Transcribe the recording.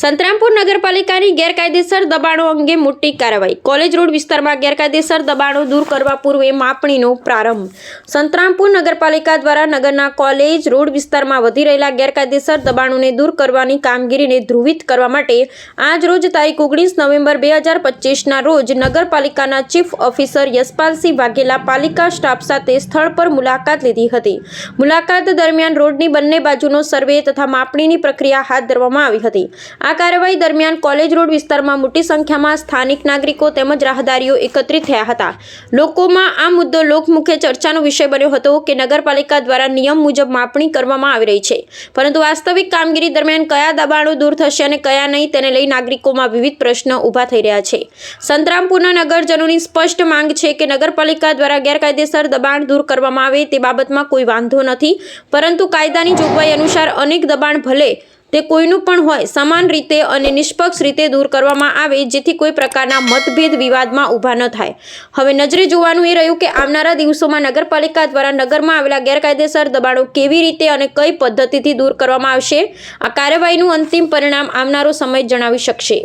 સંતરામપુર નગરપાલિકાની ગેરકાયદેસર દબાણો અંગે મોટી કાર્યવાહી. કોલેજ રોડ વિસ્તારમાં ગેરકાયદેસર દબાણો દૂર કરવા પૂર્વે માપણીનો પ્રારંભ. સંતરામપુર નગરપાલિકા દ્વારા નગરના કોલેજ રોડ વિસ્તારમાં વધી રહેલા ગેરકાયદેસર દબાણોને દૂર કરવાની કામગીરીને ધ્રુવિત કરવા માટે આજ રોજ તારીખ ઓગણીસ નવેમ્બર બે હજાર પચીસના રોજ નગરપાલિકાના ચીફ ઓફિસર યશપાલસિંહ વાઘેલા પાલિકા સ્ટાફ સાથે સ્થળ પર મુલાકાત લીધી હતી. મુલાકાત દરમિયાન રોડની બંને બાજુનો સર્વે તથા માપણીની પ્રક્રિયા હાથ ધરવામાં આવી હતી. આ કાર્યવાહી દરમિયાન કોલેજ રોડ વિસ્તારમાં મોટી સંખ્યામાં સ્થાનિક નાગરિકો તેમજ રાહદારીઓ એકત્રિત થયા હતા. લોકોમાં આ મુદ્દો લોકમુખે ચર્ચાનો વિષય બન્યો હતો કે નગરપાલિકા દ્વારા નિયમ મુજબ માપણી કરવામાં આવી રહી છે. પરંતુ વાસ્તવિક કામગીરી દરમિયાન કયા દબાણો દૂર થશે અને કયા નહીં તેને લઈ નાગરિકોમાં વિવિધ પ્રશ્નો ઊભા થઈ રહ્યા છે. સંતરામપુરના નગરજનોની સ્પષ્ટ માંગ છે કે નગરપાલિકા દ્વારા ગેરકાયદેસર દબાણ દૂર કરવામાં આવે તે બાબતમાં કોઈ વાંધો નથી. પરંતુ કાયદાની જોગવાઈ અનુસાર અનેક દબાણ ભલે તે કોઈનું પણ હોય, સમાન રીતે અને નિષ્પક્ષ રીતે દૂર કરવામાં આવે, જેથી કોઈ પ્રકારના મતભેદ વિવાદમાં ઊભા ન થાય. હવે નજરે જોવાનું એ રહ્યું કે આવનારા દિવસોમાં નગરપાલિકા દ્વારા નગરમાં આવેલા ગેરકાયદેસર દબાણો કેવી રીતે અને કઈ પદ્ધતિથી દૂર કરવામાં આવશે, આ કાર્યવાહીનું અંતિમ પરિણામ આવનારો સમય જણાવી શકશે.